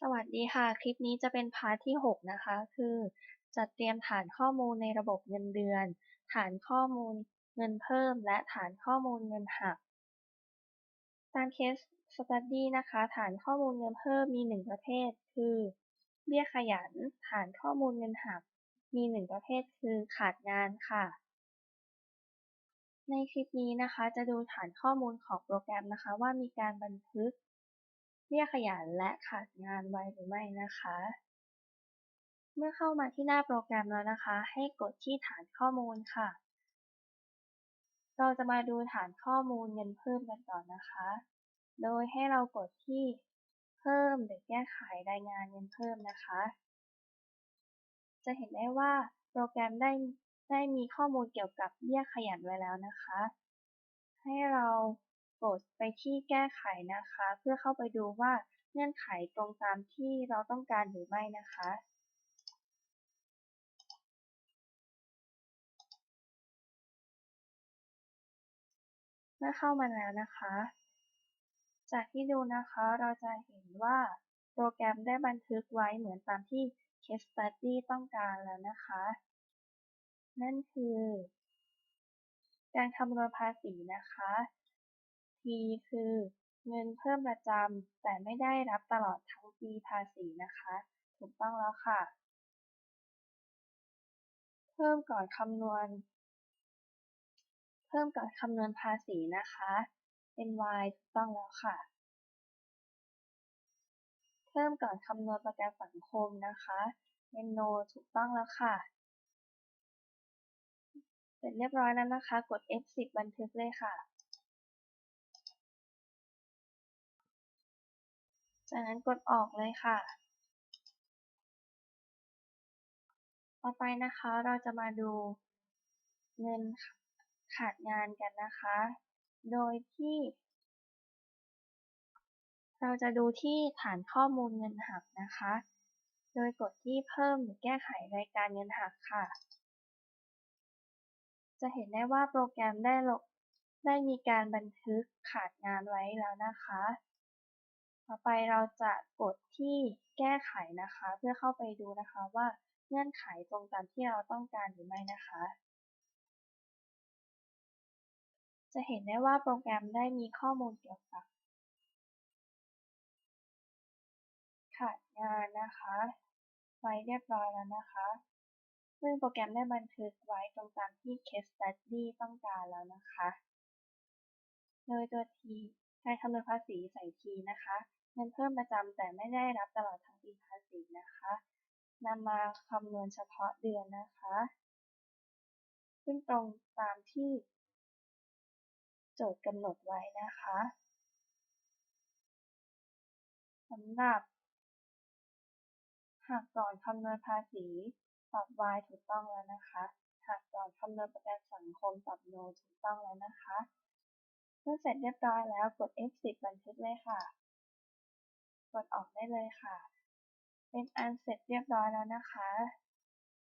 สวัสดีค่ะ คลิปนี้จะเป็นพาร์ทที่ 6 นะคะ คือจัดเตรียมฐานข้อมูลในระบบเงินเดือน ฐานข้อมูลเงินเพิ่ม และฐานข้อมูลเงินหัก ตามเคสสตัดดี้นะคะ ฐานข้อมูลเงินเพิ่มมี 1 ประเภท คือ เบี้ยขยัน ฐานข้อมูลเงินหัก มี 1 ประเภท คือขาดงานค่ะ ในคลิปนี้นะคะ จะดูฐานข้อมูลของโปรแกรมนะคะ ว่ามีการบันทึก เบี้ยขยันและขาดงานไว้หรือไม่นะคะ เมื่อเข้ามาที่หน้าโปรแกรมแล้วนะคะ ให้กดที่ฐานข้อมูลค่ะ เราจะมาดูฐานข้อมูลเงินเพิ่มกันก่อนนะคะ โดยให้เรากดที่เพิ่มหรือแก้ไขรายงานเงินเพิ่มนะคะ จะเห็นได้ว่าโปรแกรมได้ได้มีข้อมูลเกี่ยวกับเบี้ยขยันไว้แล้วนะคะ ให้เรา กดไปที่แก้ไขนะคะ เพื่อเข้าไปดูว่าเงื่อนไขตรงตามที่เราต้องการหรือไม่นะคะ เมื่อเข้ามาแล้วนะคะ จากที่ดูนะคะเราจะเห็นว่าโปรแกรมได้บันทึกไว้เหมือนตามที่ Case Study ต้องการแล้วนะคะ นั่นคือ การคำนวณภาษีนะคะ P คือเงินเพิ่มประจำแต่ไม่ได้รับตลอดทั้งปีภาษีนะคะ ถูกต้องแล้วค่ะ เพิ่มก่อนคำนวณ เพิ่มก่อนคำนวณภาษีนะคะ เป็น Y ถูกต้องแล้วค่ะ เพิ่มก่อนคำนวณประกันสังคมนะคะ เป็น No ถูกต้องแล้วค่ะเสร็จเรียบร้อยแล้วนะคะ กด F10 บันทึกเลยค่ะ จากนั้นกดออกเลยค่ะ ต่อไปนะคะเราจะมาดูเงินขาดงานกันนะคะ โดยที่ เราจะดูที่ฐานข้อมูลเงินหักนะคะ โดยกดที่เพิ่มหรือแก้ไขรายการเงินหักค่ะ จะเห็นได้ว่าโปรแกรมได้ได้มีการบันทึกขาดงานไว้แล้วนะคะ ต่อไปเราจะกดที่แก้ไขนะคะ เพื่อเข้าไปดูนะคะว่าเงื่อนไขตรงตามที่เราต้องการหรือไม่นะคะ จะเห็นได้ว่าโปรแกรมได้มีข้อมูลเกี่ยวกับขาดงานนะคะไว้เรียบร้อยแล้วนะคะ ซึ่งโปรแกรมได้บันทึกไว้ตรงตามที่ Case Study ต้องการแล้วนะคะ โดยตัว T การคำนวณภาษีใส่ T นะคะเงินเพิ่มประจำแต่ไม่ได้รับตลอดทั้งปีภาษีนะคะนำมาคำนวณเฉพาะเดือนนะคะ ซึ่งตรงตามที่ โจทย์กำหนดไว้นะคะสำหรับ หากก่อนคำนวณภาษีตอบ Y ถูกต้องแล้วนะคะ หากก่อนคำนวณประกันสังคมตอบ No ถูกต้องแล้วนะคะ เมื่อเสร็จเรียบร้อยแล้วกด F10 บันทึกเลยค่ะ กดออกได้เลยค่ะ เป็นอันเสร็จเรียบร้อยแล้วนะคะ